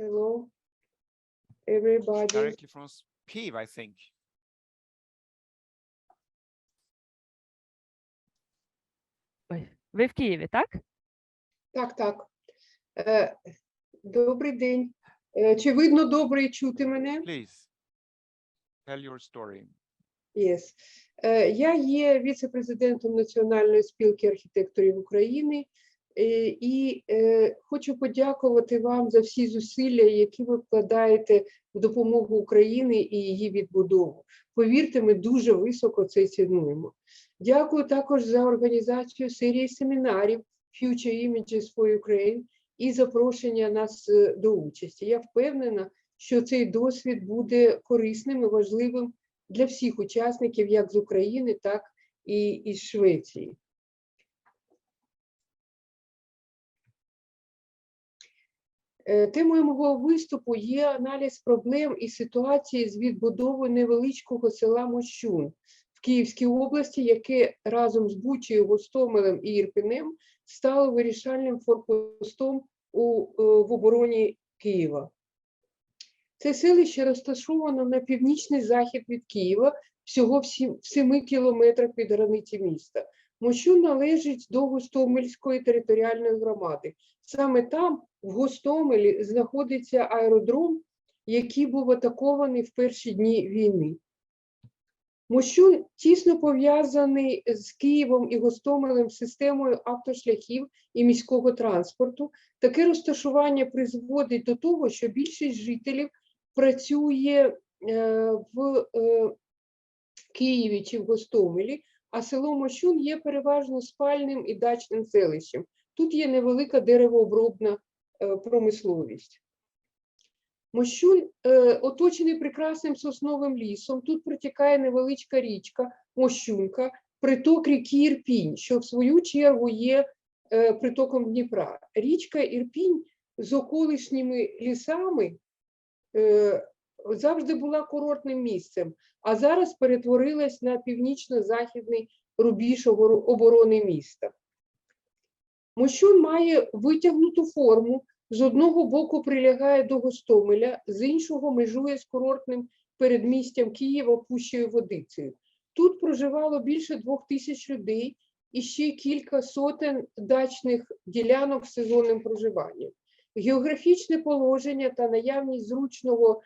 Hello, everybody. directly from Kiev, I think. Ой, ви в Києві, так? Так, так. Е, Добрий день. Е, Чи видно добре і чути мене? Please tell your story. Yes. Е, Я є віце-президентом Національної спілки архітекторів України і е, хочу подякувати вам за всі зусилля, які ви вкладаєте в допомогу Україні і її відбудову. Повірте, ми дуже високо це цінуємо. Дякую також за організацію серії семінарів Future Images for Ukraine і запрошення нас е, до участі. Я впевнена, що цей досвід буде корисним і важливим для всіх учасників, як з України, так і із Швеції. Темою мого виступу є аналіз проблем і ситуації з відбудовою невеличкого села Мощун в Київській області, яке разом з Бучею, Гостомелем і Ірпінем стало вирішальним форпостом у, е, в обороні Києва. Це селище розташовано на північний захід від Києва, всього в 7 кілометрах від границі міста. Мощун належить до Гостомельської територіальної громади. Саме там, в Гостомелі, знаходиться аеродром, який був атакований в перші дні війни. Мощун тісно пов'язаний з Києвом і Гостомелем системою автошляхів і міського транспорту. Таке розташування призводить до того, що більшість жителів працює е, в е, Києві чи в Гостомелі, а село Мощун є переважно спальним і дачним селищем. Тут є невелика деревообробна промисловість. Мощун е, оточений прекрасним сосновим лісом. Тут протікає невеличка річка Мощунка, приток ріки Ірпінь, що в свою чергу є е, притоком Дніпра. Річка Ірпінь з околишніми лісами е, завжди була курортним місцем, а зараз перетворилась на північно-західний рубіж оборони міста. Мощун має витягнуту форму, з одного боку прилягає до Гостомеля, з іншого межує з курортним передмістям Києва Пущею Водицею. Тут проживало більше двох тисяч людей і ще кілька сотень дачних ділянок з сезонним проживанням. Географічне положення та наявність зручного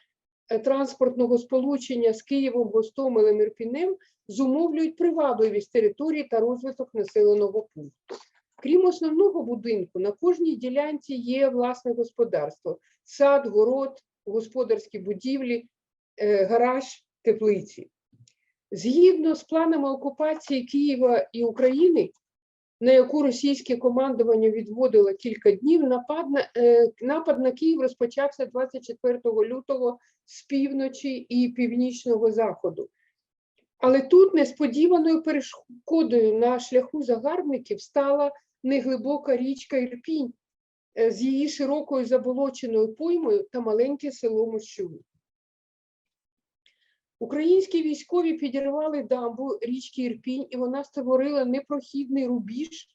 е, транспортного сполучення з Києвом, Гостомелем, Ірпінем зумовлюють привабливість території та розвиток населеного пункту. Крім основного будинку, на кожній ділянці є власне господарство: сад, город, господарські будівлі, е, гараж, теплиці. Згідно з планами окупації Києва і України, на яку російське командування відводило кілька днів, напад на, е, напад на Київ розпочався 24 лютого з півночі і північного заходу. Але тут несподіваною перешкодою на шляху загарбників стала неглибока річка Ірпінь е, з її широкою заболоченою поймою та маленьке село Мощун. Українські військові підірвали дамбу річки Ірпінь, і вона створила непрохідний рубіж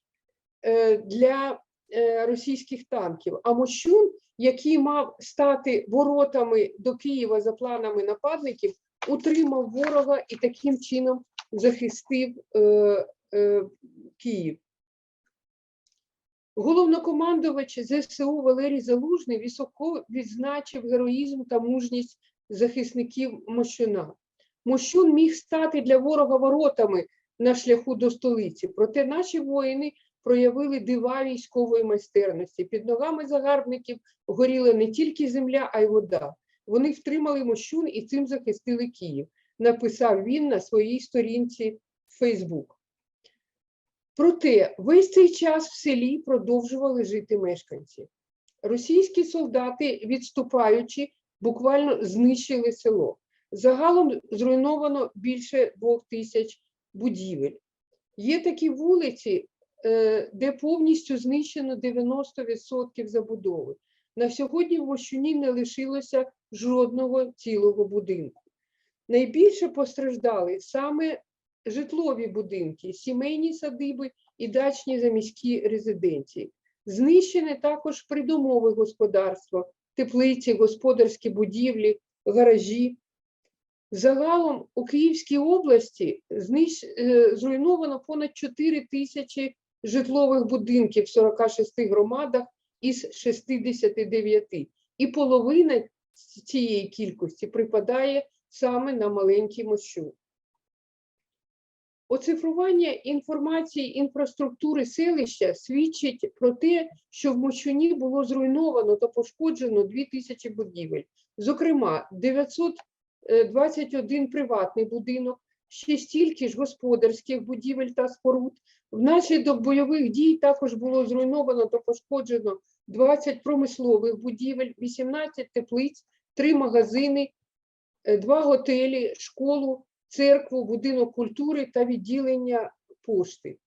е, для е, російських танків. А Мощун, який мав стати воротами до Києва за планами нападників, утримав ворога і таким чином захистив Київ. Головнокомандувач ЗСУ Валерій Залужний високо відзначив героїзм та мужність захисників Мощуна. Мощун міг стати для ворога воротами на шляху до столиці, проте наші воїни проявили дива військової майстерності. Під ногами загарбників горіла не тільки земля, а й вода. Вони втримали Мощун і цим захистили Київ, написав він на своїй сторінці в Фейсбук. Проте весь цей час в селі продовжували жити мешканці. Російські солдати, відступаючи, буквально знищили село. Загалом зруйновано більше двох тисяч будівель. Є такі вулиці, е, де повністю знищено 90% забудови. На сьогодні в Мощуні не лишилося жодного цілого будинку. Найбільше постраждали саме житлові будинки, сімейні садиби і дачні заміські резиденції. Знищене також придомове господарство, теплиці, господарські будівлі, гаражі. Загалом у Київській області знищ... е, зруйновано понад 4 тисячі житлових будинків в 46 громадах із 69. І половина цієї кількості припадає саме на маленький мощу. Оцифрування інформації інфраструктури селища свідчить про те, що в Мощуні було зруйновано та пошкоджено 2000 будівель. Зокрема, 921 приватний будинок, ще стільки ж господарських будівель та споруд. Внаслідок бойових дій також було зруйновано та пошкоджено 20 промислових будівель, 18 теплиць, 3 магазини, 2 готелі, школу, церкву, будинок культури та відділення пошти.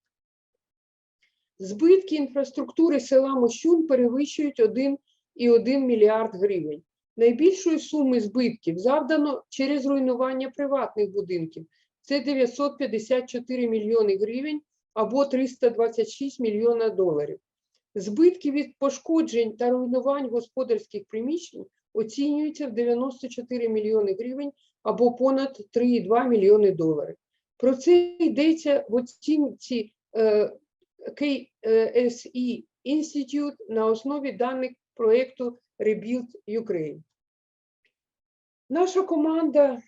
Збитки інфраструктури села Мощун перевищують 1,1 мільярд гривень. Найбільшої суми збитків завдано через руйнування приватних будинків. Це 954 мільйони гривень або 326 мільйона доларів. Збитки від пошкоджень та руйнувань господарських приміщень оцінюються в 94 мільйони гривень або понад 3,2 мільйони доларів. Про це йдеться в оцінці е, KSE Institute на основі даних проєкту Rebuild Ukraine. Наша команда,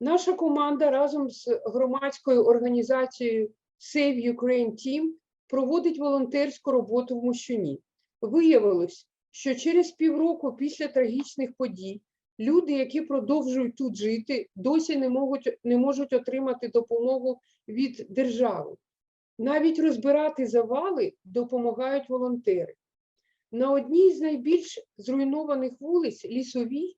наша команда разом з громадською організацією Save Ukraine Team проводить волонтерську роботу в Мощуні. Виявилось, що через півроку після трагічних подій люди, які продовжують тут жити, досі не можуть, не можуть отримати допомогу від держави. Навіть розбирати завали допомагають волонтери. На одній з найбільш зруйнованих вулиць лісовій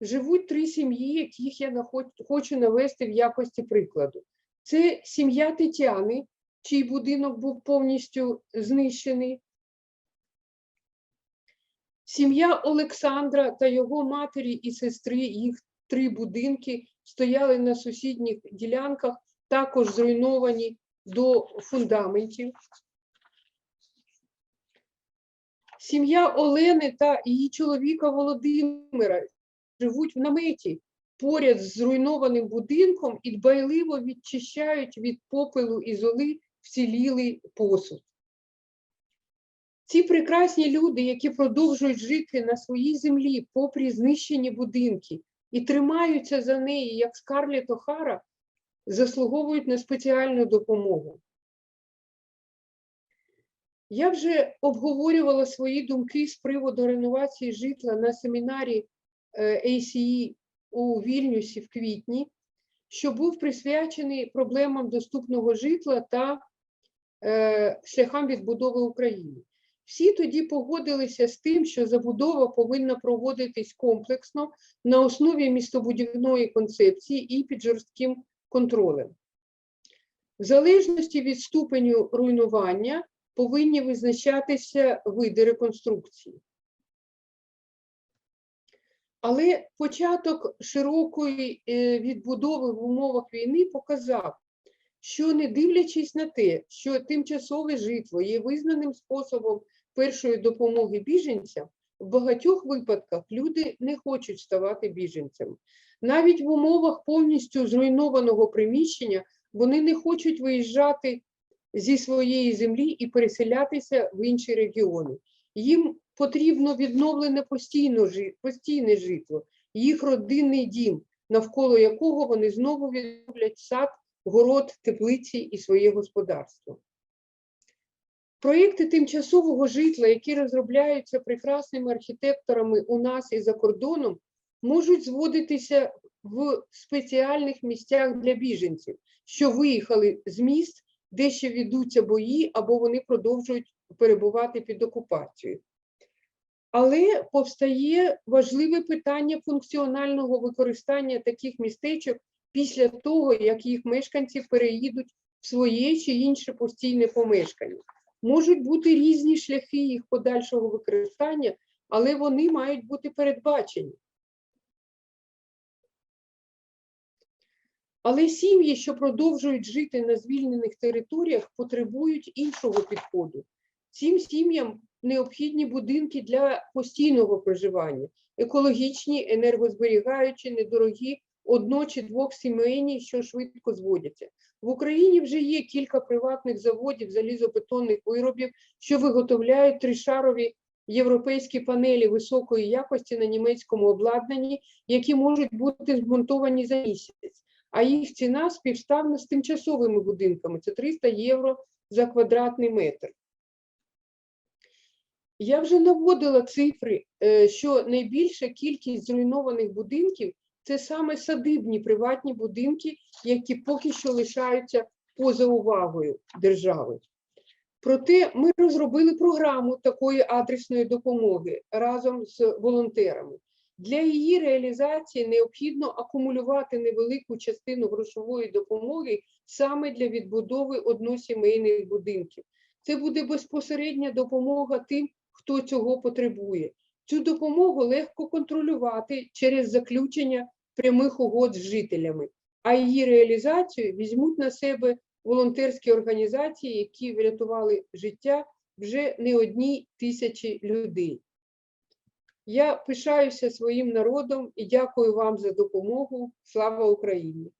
живуть три сім'ї, яких я хочу навести в якості прикладу. Це сім'я Тетяни, чий будинок був повністю знищений. Сім'я Олександра та його матері і сестри, їх три будинки стояли на сусідніх ділянках, також зруйновані до фундаментів. Сім'я Олени та її чоловіка Володимира живуть в наметі поряд з зруйнованим будинком і дбайливо відчищають від попелу і золи вцілілий посуд. Ці прекрасні люди, які продовжують жити на своїй землі попри знищені будинки і тримаються за неї, як Скарлетт Охара, заслуговують на спеціальну допомогу. Я вже обговорювала свої думки з приводу реновації житла на семінарі е, ACE у Вільнюсі в квітні, що був присвячений проблемам доступного житла та е, шляхам відбудови України. Всі тоді погодилися з тим, що забудова повинна проводитись комплексно на основі містобудівної концепції і під жорстким контролем. В залежності від ступеню руйнування повинні визначатися види реконструкції. Але початок широкої е, відбудови в умовах війни показав, що не дивлячись на те, що тимчасове житло є визнаним способом першої допомоги біженцям, в багатьох випадках люди не хочуть ставати біженцями. Навіть в умовах повністю зруйнованого приміщення вони не хочуть виїжджати зі своєї землі і переселятися в інші регіони. Їм потрібно відновлене постійне житло, їх родинний дім, навколо якого вони знову відновлять сад, город, теплиці і своє господарство. Проєкти тимчасового житла, які розробляються прекрасними архітекторами у нас і за кордоном, можуть зводитися в спеціальних місцях для біженців, що виїхали з міст, де ще ведуться бої, або вони продовжують перебувати під окупацією. Але повстає важливе питання функціонального використання таких містечок після того, як їх мешканці переїдуть в своє чи інше постійне помешкання. Можуть бути різні шляхи їх подальшого використання, але вони мають бути передбачені. Але сім'ї, що продовжують жити на звільнених територіях, потребують іншого підходу. Цим сім'ям необхідні будинки для постійного проживання, екологічні, енергозберігаючі, недорогі, одно- чи двохсімейні, що швидко зводяться. В Україні вже є кілька приватних заводів залізобетонних виробів, що виготовляють тришарові європейські панелі високої якості на німецькому обладнанні, які можуть бути змонтовані за місяць. А їх ціна співставна з тимчасовими будинками це 300 євро за квадратний метр. Я вже наводила цифри, е, що найбільша кількість зруйнованих будинків це саме садибні приватні будинки, які поки що лишаються поза увагою держави. Проте ми розробили програму такої адресної допомоги разом з волонтерами. Для її реалізації необхідно акумулювати невелику частину грошової допомоги саме для відбудови односімейних будинків. Це буде безпосередня допомога тим, хто цього потребує. Цю допомогу легко контролювати через заключення прямих угод з жителями, а її реалізацію візьмуть на себе волонтерські організації, які врятували життя вже не одній тисячі людей. Я пишаюся своїм народом і дякую вам за допомогу. Слава Україні!